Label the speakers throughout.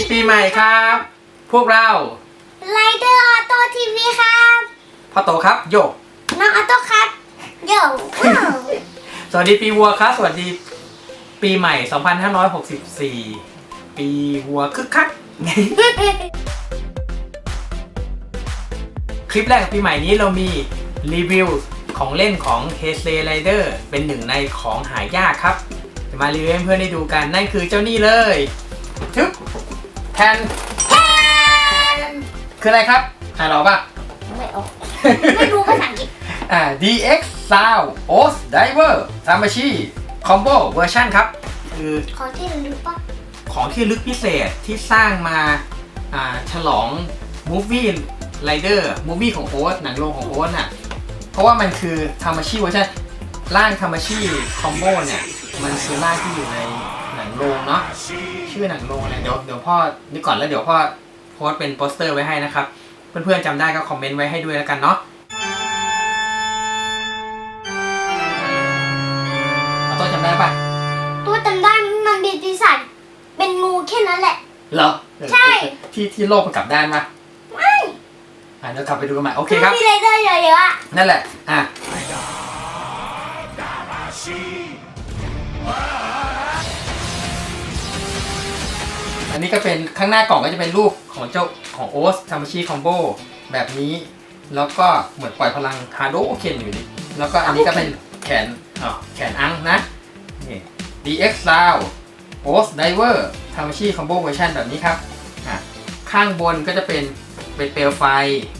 Speaker 1: ดีปีใหม่ครับ พวกเรา
Speaker 2: ไรเดอร์ออโต้ทีวีครับ
Speaker 1: พ่อโตครับโยก
Speaker 2: น้องออโต้ครับโย่ว้าว
Speaker 1: สวัสดีปีวัวครับ สวัสดีปีใหม่ 2564 ปีวัวคึกคักคลิปแรกของปีใหม่นี้เรามีรีวิวของเล่นของ h e s l e Rider เป็นหนึ่งในของหายากครับ จะมารีวิวให้เพื่อนได้ดูกัน นั่นคือเจ้านี่เลยทึบ แทนแทนคืออะไรครับอ่านออกปะ
Speaker 2: ไม่ออก ไม่รู้ภาษาอังกฤษ
Speaker 1: อ่า DX Sound OS Diver t a m a c h i Combo เวอร์ชันครับ คือ
Speaker 2: ขอที่ระลึกปะ
Speaker 1: ของที่ระลึกพิเศษที่สร้างมาอ่าฉลอง Movie Rider Movie ของโอ๊ตหนังโรงของโอ๊ตน่ะ เพราะว่ามันคือ t a m a c h i เวอร์ชันร่าง t a m a c h i Combo เนี่ย มันคือร่างที่อยู่ในหนัง โรงเนาะชื่อหนังโรงอะไรเดี๋ยวเดี๋ยวพ่อนี่ก่อนแล้วเดี๋ยวพ่อโพสต์เป็นโปสเตอร์ไว้ให้นะครับ เพื่อนๆจำได้ก็คอมเมนต์ไว้ให้ด้วยแล้วกันเนาะเอาตัวจำได้ปะ
Speaker 2: ตัวจำได้มันเป็นปีศาจเป็นงูแค่นั้นแหละ
Speaker 1: เหรอ
Speaker 2: ใช่
Speaker 1: ที่ที่โลกมันกลับด้านปะ
Speaker 2: ไม่
Speaker 1: อะเดี๋ยวกลับไปดูกันใหม่โอเคครับ
Speaker 2: มีไรเดอร์เยอะๆอะ
Speaker 1: นั่นแหละ อะ อันนี้ก็เป็นข้างหน้ากล่องก็จะเป็นรูปของเจ้าของโอสทามาชิคอมโบแบบนี้ แล้วก็เหมือนปล่อยพลังฮาโดโอเคนอยู่ดิแล้วก็อันนี้ก็เป็นแขนอ๋อแขนอังนะนี่ DX Sound OS Diver ทามาชิคอมโบเวอร์ชันแบบนี้ครับอะข้างบนก็จะเป็นเป็นเปลวไฟ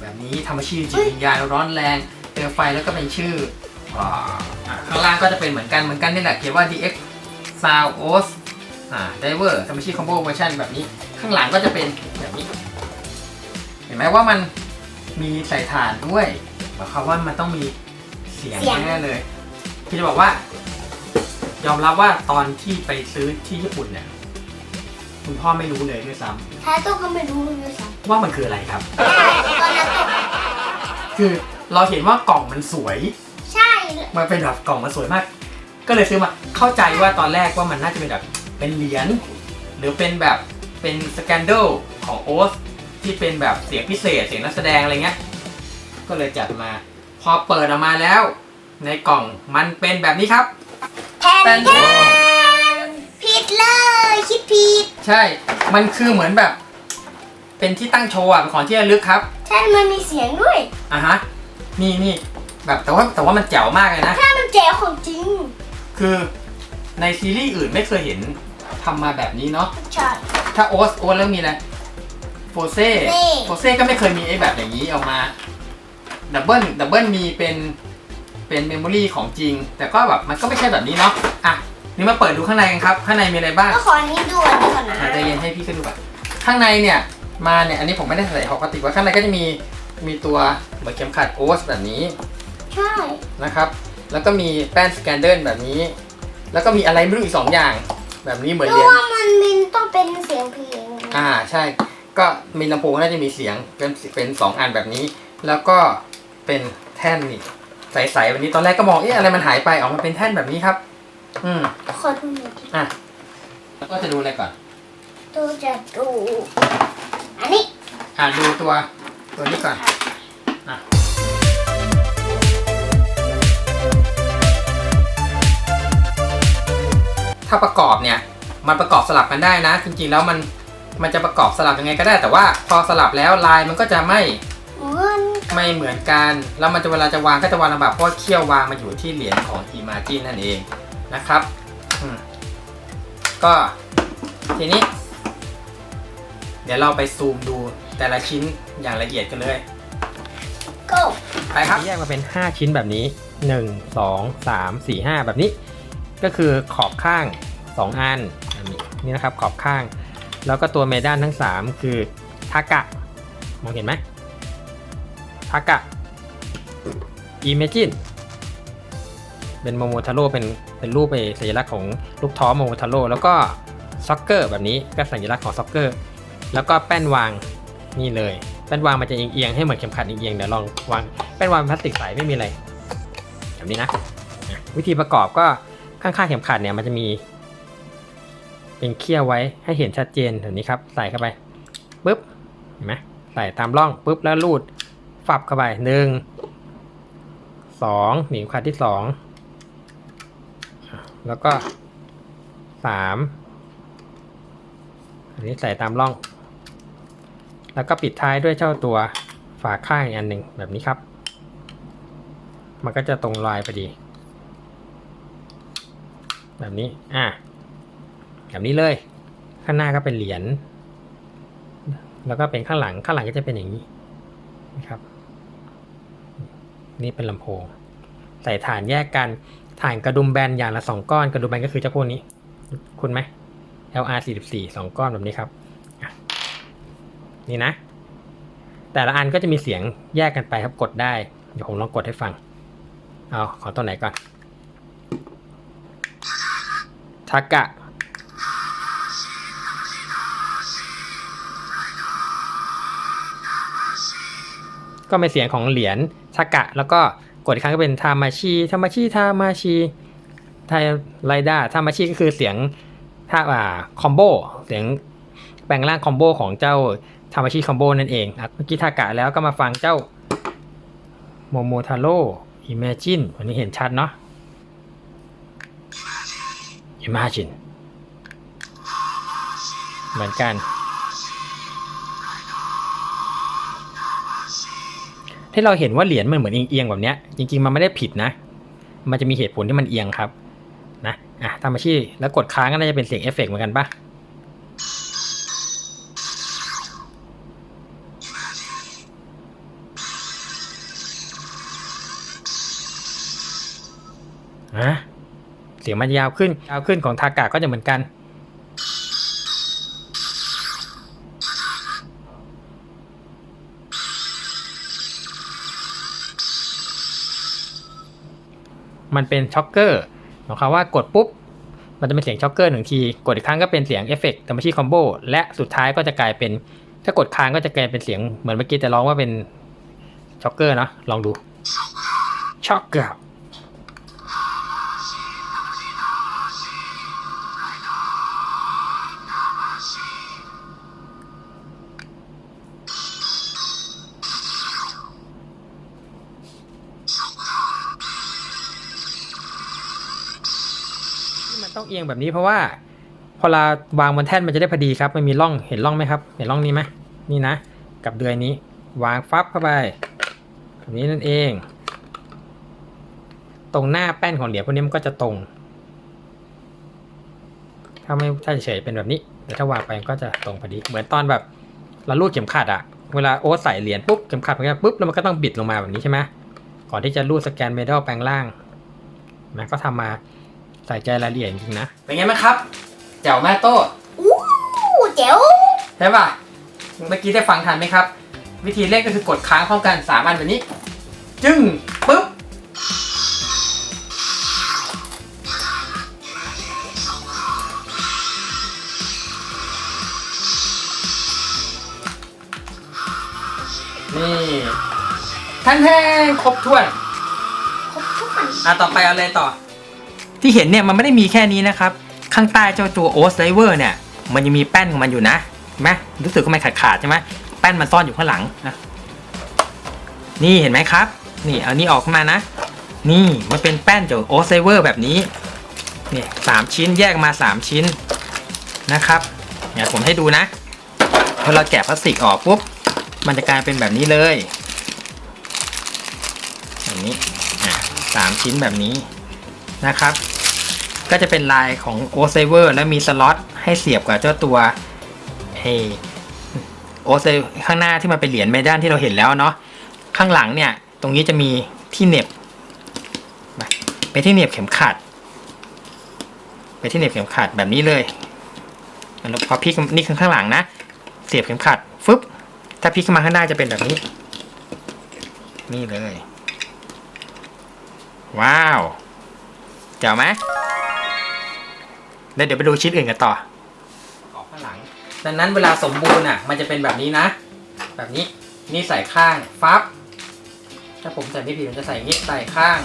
Speaker 1: แบบนี้ทำมาชื่อจิตวิญญาณร้อนแรง เปลวไฟแล้วก็เป็นชื่ออ่าอะข้างล่างก็จะเป็นเหมือนกันเหมือนกันนี่แหละเขียนว่า DX Sound OS อ่า Diver ทำมาชื่อ Combo Version แบบนี้ ข้างหลังก็จะเป็นแบบนี้ เห็นไหมว่ามันมีใส่ถ่านด้วยหมายความว่ามันต้องมีเสียงแน่เลยพี่จะบอกว่า ยอมรับว่าตอนที่ไปซื้อที่ญี่ปุ่นเนี่ย คุณพ่อไม่รู้เลยด้วยซ้ำ
Speaker 2: แท้ตัวก็ไม่รู้เลยซ้
Speaker 1: ว่ามันคืออะไรครับำ
Speaker 2: ใช่ตอนนั้นตัว
Speaker 1: คือเราเห็นว่ากล่องมันสวย
Speaker 2: ใช่
Speaker 1: มันเป็นแบบกล่องมันสวยมาก ก็เลยซื้อมาเข้าใจว่าตอนแรกว่ามันน่าจะเป็นแบบ เป็นเหรียญหรือเป็นแบบเป็นสแกนเดลของโอสที่เป็นแบบเสียงพิเศษเสียงนักแสดงอะไรเงี้ยก็เลยจัดมา พอเปิดออกมาแล้ว ในกล่องมันเป็นแบบนี้ครับ
Speaker 2: แทนแทนผิดเลยคิดผิด
Speaker 1: ใช่ มันคือเหมือนแบบ เป็นที่ตั้งโชว์อะเป็นของที่ระลึกครับ
Speaker 2: ใช่มันมีเสียงด้วย
Speaker 1: อะฮะนี่นี่แบบแต่ว่าแต่ว่ามันแจ๋วมากเลยนะ
Speaker 2: ถ้ามันแจ๋วของจริง
Speaker 1: คือในซีรีส์อื่นไม่เคยเห็น ทำมาแบบนี้เนาะ
Speaker 2: ใช่
Speaker 1: ถ้าโอสโอสแล้วมีอะไร โฟเซ่
Speaker 2: เซ่
Speaker 1: โฟเซ่ก็ไม่เคยมีไอ้แบบอย่างนี้ออกมา ดับเบิลดับเบิลมีเป็นเป็นเมมโมรีของจริง แต่ก็แบบมันก็ไม่ใช่แบบนี้เนาะ อะ นี่มาเปิดดูข้างในกันครับ ข้างในมีอะไรบ้าง
Speaker 2: ก็ขออันนี้ดูอันนี้ก่อนนะ
Speaker 1: อะใจเย็นให้พี่ขึ้นดูก่อนข้างในเนี่ยมาเนี่ยอันนี้ผมไม่ได้ใส่ปกติว่าข้างในก็จะมีมีตัวเหมือนเข็มขัดโอสแบบนี้
Speaker 2: ใช่
Speaker 1: นะครับ แล้วก็มีแป้นสแกนเดิลแบบนี้ แล้วก็มีอะไรไม่รู้อีกสองอย่าง แบบนี้เหมือน
Speaker 2: เพ
Speaker 1: เหรีย
Speaker 2: ราะ
Speaker 1: ญ
Speaker 2: ว่ามันมินต้องเป็นเสียงเพลง
Speaker 1: อ่าใช่ ก็มีลำโพงน่าจะมีเสียงเป็นเป็นสองอันแบบนี้ แล้วก็เป็นแท่นนี่ใสๆแบบนี้ตอนแรกก็มองเอ๊ะอะไรมันหายไปออกมาเป็นแท่นแบบนี้ครับ อืม
Speaker 2: ขอดูหน่อยดิ
Speaker 1: อะแล้วก็จะดูอะไรก่อน
Speaker 2: ตัวจะดู อันนี้
Speaker 1: อ่าดูตัวตัวนี้ก่อน ถ้าประกอบเนี่ยมันประกอบสลับกันได้นะ จริงๆแล้วมันมันจะประกอบสลับยังไงก็ได้ แต่ว่าพอสลับแล้วลายมันก็จะไม่
Speaker 2: เหมือน
Speaker 1: ไม่เหมือนกันแล้วมันจะเวลาจะวางก็จะวางลำบากเพราะว่าเขี้ยววางมันอยู่ที่เหรียญของ Imagine นั่นเองนะครับอืมก็ทีนี้ เดี๋ยวเราไปซูมดูแต่ละชิ้นอย่างละเอียดกันเลย
Speaker 2: ก็
Speaker 1: ไปครับแยกมาเป็น 5 ชิ้นแบบนี้ 1 2 3 4 5 แบบนี้ ก็คือขอบข้าง2อันอันนี่นะครับขอบข้าง แล้วก็ตัวเมด้านทั้ง 3 คือทากะ มองเห็นไหมทากะ Imagine เป็นโมโมทาโร่เป็นเป็นรูปไปสัญลักษณ์ของลูกท้อโมโมทาโร่แล้วก็ซ็อกเกอร์แบบนี้ก็สัญลักษณ์ของซ็อกเกอร์ แล้วก็แป้นวางนี่เลยแป้นวางมันจะเอียงๆให้เหมือนเข็มขัดเอียงๆเดี๋ยวลองวางแป้นวางพลาสติกใสไม่มีอะไรแบบนี้นะ วิธีประกอบก็ ข้างๆเข็มขัดเนี่ยมันจะมี เป็นเคี่ยวไว้ให้เห็นชัดเจนแบบนี้ครับใส่เข้าไปปุ๊บเห็นไหมใส่ตามร่องปุ๊บแล้วรูดฝับเข้าไปหนึ่งสองหนีบคัดที่สองแล้วก็สามอันนี้ใส่ตามร่อง แล้วก็ปิดท้ายด้วยเจ้าตัวฝาข้างอีกอันหนึ่งแบบนี้ครับ มันก็จะตรงลายพอดี แบบนี้ อะ แบบนี้เลย ข้างหน้าก็เป็นเหรียญ แล้วก็เป็นข้างหลัง ข้างหลังก็จะเป็นอย่างนี้นะครับ นี่เป็นลำโพง ใส่ฐานแยกกัน ฐานกระดุมแบนอย่างละสองก้อน กระดุมแบนก็คือเจ้าพวกนี้ คุณไหม LR 44สองก้อนแบบนี้ครับ นี่นะ แต่ละอันก็จะมีเสียงแยกกันไปครับ กดได้ เดี๋ยวผมลองกดให้ฟัง เอา ขอตัวไหนก่อน ทากะ ก็เป็นเสียงของเหรียญทากะ แล้วก็กดอีกครั้งก็เป็นทามาชิทามาชิทามาชิไทไรด้าทามาชิก็คือเสียงถ้าอ่าคอมโบเสียงแปลงร่างคอมโบของเจ้าทามาชิคอมโบนั่นเองเมื่อกี้ทากะแล้วก็มาฟังเจ้าโมโมทาโร่อิมเมจินวันนี้เห็นชัดเนาะ Imagine เหมือนกัน ที่เราเห็นว่าเหรียญมันเหมือนเอียงๆแบบเนี้ย จริง ๆ มันไม่ได้ผิดนะ มันจะมีเหตุผลที่มันเอียงครับ นะอะทำอาชีพแล้วกดค้างก็น่าจะเป็นเสียงเอฟเฟกต์เหมือนกันปะฮะ เสียงมันยาวขึ้น ยาวขึ้นของทากาก็จะเหมือนกัน มันเป็นช็อคเกอร์หมายความว่ากดปุ๊บ มันจะเป็นเสียงช็อคเกอร์หนึ่งที กดอีกครั้งก็เป็นเสียงเอฟเฟกต์แต่ไม่ใช่คอมโบและสุดท้ายก็จะกลายเป็น ถ้ากดค้างก็จะกลายเป็นเสียงเหมือนเมื่อกี้แต่ร้องว่าเป็นช็อคเกอร์เนาะลองดูช็อคเกอร์ ต้องเอียงแบบนี้เพราะว่าพอเราวางบนแท่นมันจะได้พอดีครับมันมีร่องเห็นร่องไหมครับ เห็นร่องนี้ไหมนี่นะ กับเดือยนี้ วางฟับเข้าไปแบบนี้นั่นเอง ตรงหน้าแป้นของเหรียญพวกนี้มันก็จะตรง ถ้าไม่ถ้าเฉยเป็นแบบนี้แต่ถ้าวางไปมันก็จะตรงพอดี เหมือนตอนแบบเราลูดเข็มขัดอะเวลาโอ๊ตใส่เหรียญปุ๊บเข็มขัดมันก็ปุ๊บแล้วมันก็ต้องบิดลงมาแบบนี้ใช่ไหมก่อนที่จะลูดสแกนเมทัลแปลงล่างนะก็ทำมา ใส่ใจรายละเอียดจริงๆนะ เป็นไงบ้างครับเจ๋วแม่โต้
Speaker 2: อู้เจ๋ว
Speaker 1: ใช่ป่ะเมื่อกี้ได้ฟังทันไหมครับ วิธีเล่นก็คือกดค้างพร้อมกันสามอันแบบนี้ จึ้งปุ๊บนี่ท่านแทงครบถ้วน
Speaker 2: ครบทุกคน
Speaker 1: อะต่อไปเอาอะไรต่อ ที่เห็นเนี่ยมันไม่ได้มีแค่นี้นะครับ ข้างใต้เจ้าตัวโอสไ i เวอร์เนี่ยมันยังมีแป้นของมันอยู่นะเห็นไหมรู้สึกว่ามันขาดขาดๆใช่ไหมแป้นมันซ่อนอยู่ข้างหลังนะนี่เห็นไหมครับ นี่เอานี้ออกมานะ นี่มันเป็นแป้นจากโอสไ i เวอร์แบบนี้เนี่ยสามชิ้นแยกมาสามชิ้นนะครับเนี่ยผมให้ดูนะพอเราแกะพลาสติกออกปุ๊บมันจะกลายเป็นแบบนี้เลยแบบนี้อะสามชิ้นแบบนี้นะครับ ก็จะเป็นลายของ o s a v e r แล้วมีสล็อตให้เสียบกับเจ้าตัวเอโอเซข้างหน้าที่มันเป็นเหรียญเมดันที่เราเห็นแล้วเนาะข้างหลังเนี่ย ตรงนี้จะมีที่เหน็บมาเป็นที่เหน็บเข็มขัดเป็นที่เหน็บเข็มขัดแบบนี้เลยแล้วพอพลิกนี่คือข้างหลังนะ เสียบเข็มขัดฟึบถ้าพลิกมาข้างหน้าจะเป็นแบบนี้ นี่เลย ว้าวเจ๋วไหม แล้วเดี๋ยวไปดูชิ้นอื่นกันต่อออกข้างหลัง ดังนั้นเวลาสมบูรณ์อะ มันจะเป็นแบบนี้นะ แบบนี้นี่ใส่ข้างฟับ ถ้าผมใส่ไม่ผิดมันจะใส่อย่างนี้ใส่ข้าง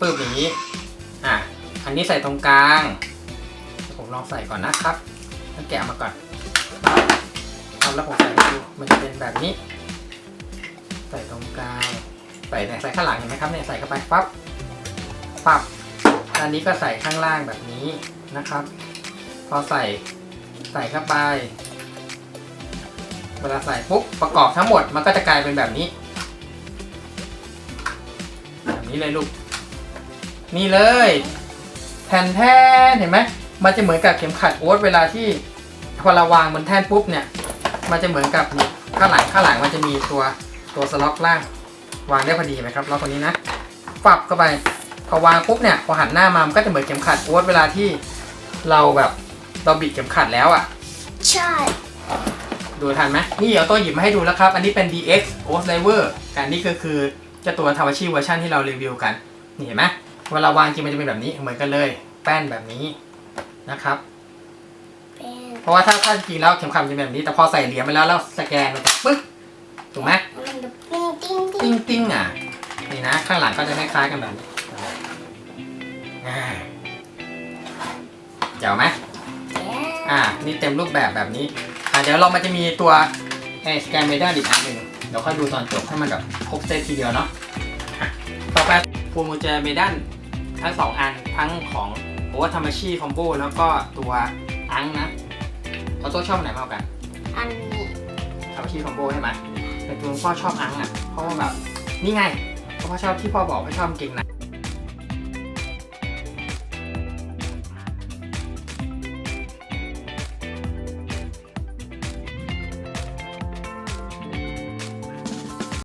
Speaker 1: ปื้บอย่างนี้ อะ อันนี้ใส่ตรงกลาง ผมลองใส่ก่อนนะครับต้องแกะมาก่อนเอาแล้วผมใส่ดูมันจะเป็นแบบนี้ ใส่ตรงกลางใส่ใส่ข้างหลังเห็นไหมครับเนี่ยใส่เข้าไปปั๊บปั๊บอันนี้ก็ใส่ข้างล่างแบบนี้ นะครับ พอใส่ใส่เข้าไป เวลาใส่ปุ๊บประกอบทั้งหมดมันก็จะกลายเป็นแบบนี้ แบบนี้เลยลูก นี่เลยแผ่นแท่นเห็นไหมมันจะเหมือนกับเข็มขัดโอ๊ตเวลาที่พอเราวางบนแท่นปุ๊บเนี่ย มันจะเหมือนกับข้างหลังข้างหลังมันจะมีตัวตัวสล็อกล่าง วางได้พอดีไหมครับล็อกตัวนี้นะปับเข้าไปพอวางปุ๊บเนี่ยพอหันหน้ามามันก็จะเหมือนเข็มขัดโอ๊ตเวลาที่ เราแบบเราบิดเข็มขัดแล้วอะ
Speaker 2: ใช่
Speaker 1: ดูทันไหมนี่เอาตัวหยิบมาให้ดูแล้วครับ อันนี้เป็น DX o s l i v e r การนี่ก็คือเจะตัวทาวาชิเวอร์ชันที่เรารีวิวกัน นี่เห็นไหมเวลาวางจริงมันจะเป็นแบบนี้เหมือนกันเลย แป้นแบบนี้นะครับ
Speaker 2: เป็น
Speaker 1: เพราะว่าถ้าถ้าจริงแล้วเข็มขัดมันจะเป็นแบบนี้ แต่พอใส่เหรียญไปแล้วแล้วสแกนมันจะปึ๊กถูกไหม
Speaker 2: มันจะติ้งติ้งติ้ง
Speaker 1: ติ้งติ้งอะ นี่นะ ข้างหลังก็จะคล้ายๆกันแบบนี้อ่า เจ๋วไหมอ่า นี่เต็มรูปแบบแบบนี้ อ่าเดี๋ยวเรามันจะมีตัวเอสแกนเมดาอีกอันหนึ่งเดี๋ยวค่อยดูตอนจบให้มันแบบครบเซตทีเดียวเนาะอะต่อไปฟูมูเจเมดันทั้งสองอันทั้งของโอเวอร์ทามาชีคอมโบแล้วก็ตัวอังนะเราตัวชอบอันไหนมากกว่ากัน
Speaker 2: อันนี้
Speaker 1: ทามาชีคอมโบใช่ไหมแต่ตัวพ่อชอบอังอะเพราะว่าแบบนี่ไงเพราะพ่อชอบที่พ่อบอกพ่อชอบกางเกงใน